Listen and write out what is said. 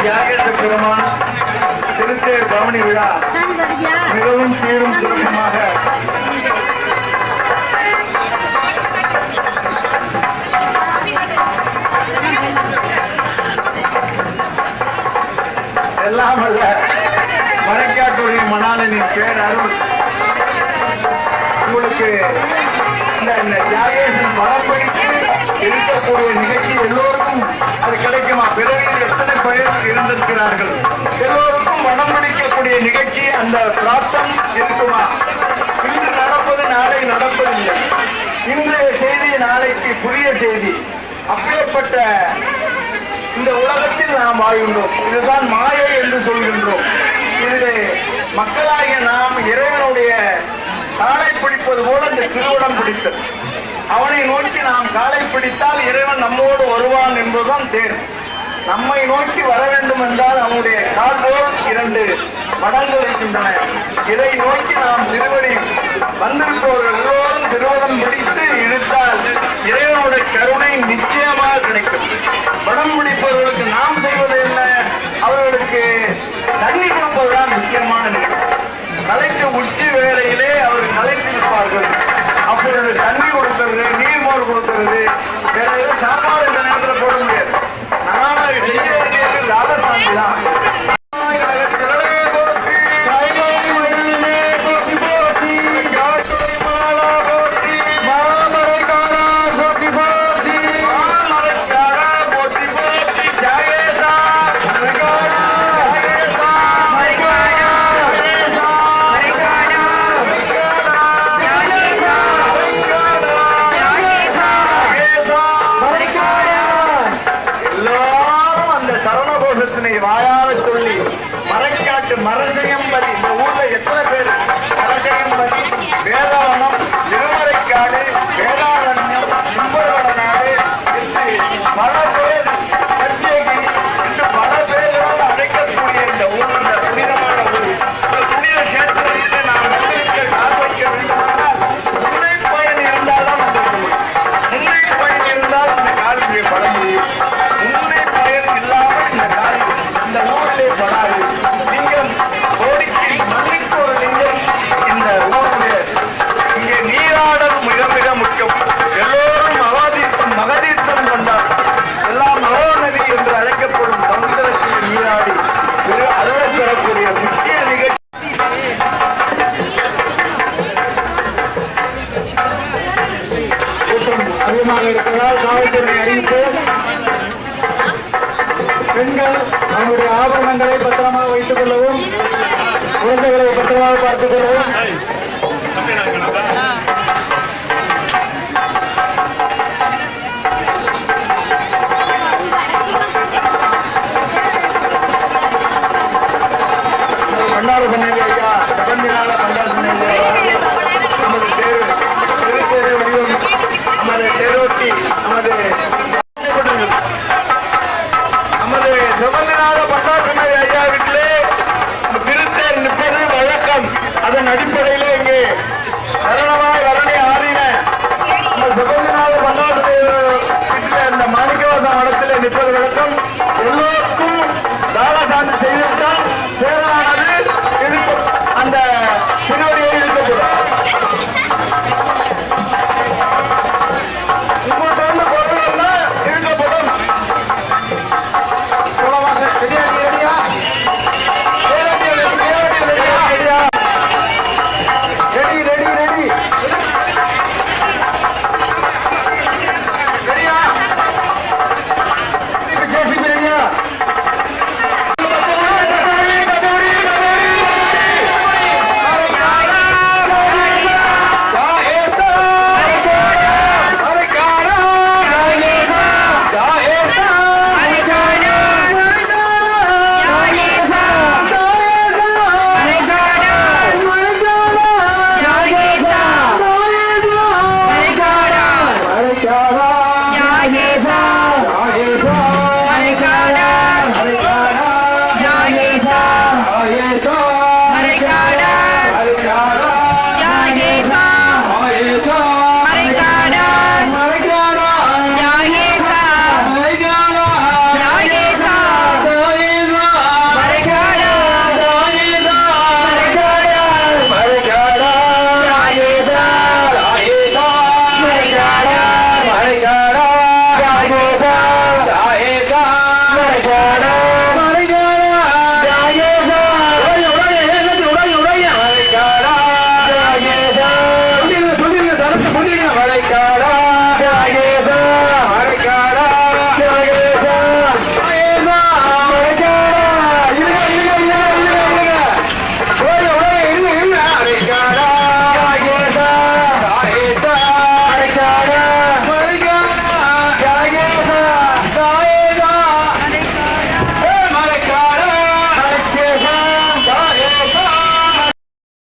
தியாகேச பெருமான் திருத்தேர் பவனி விழா. மிகவும் சீரும் சிறப்புமாக எல்லாம் அல்ல மறைக்காட்டுடைய மணாலனின் பேர் அருள் உங்களுக்கு இந்த இந்த தியாகேசன் பலப்படித்து இருக்கக்கூடிய நிகழ்ச்சி எல்லோருக்கும் அது கிடைக்குமா? பிறகு எத்தனை பேர் இருந்திருக்கிறார்கள்? எல்லோருக்கும் மனம் பிடிக்கக்கூடிய நிகழ்ச்சி அந்த பிராப்தம் இருக்குமா? இன்று நடப்பது நாளை நடப்பதில்லை. இன்றைய செய்தி நாளைக்கு புதிய செய்தி. அப்பேற்பட்ட இந்த உலகத்தில் நாம் வாழ்கின்றோம். இதுதான் மாயை என்று சொல்கின்றோம். இதிலே மக்களாகிய நாம் இறைவனுடைய காலை பிடிப்பது போல அந்த திருவிடம் பிடித்தது. அவனை நோக்கி நாம் காலை பிடித்தால் இறைவன் நம்மோடு வருவான் என்பதுதான் தேர். நம்மை நோக்கி வர வேண்டும் என்றால் அவனுடைய கால் போல் இரண்டு மடங்கள் இருக்கின்றன. இதை நோக்கி நாம் வாழாத வாயார சொல்லி மரக்காட்டு மரசயம்பதி அதிகமாக இருப்பதால் காவல்துறை அறிவிப்பு. பெண்கள் நம்முடைய ஆபரணங்களை பத்திரமாக வைத்துக் கொள்ளவும் குழந்தைகளை பத்திரமாக பார்த்துக் கொள்ளவும். பண்ணாறு பண்ணி அடிப்படையில்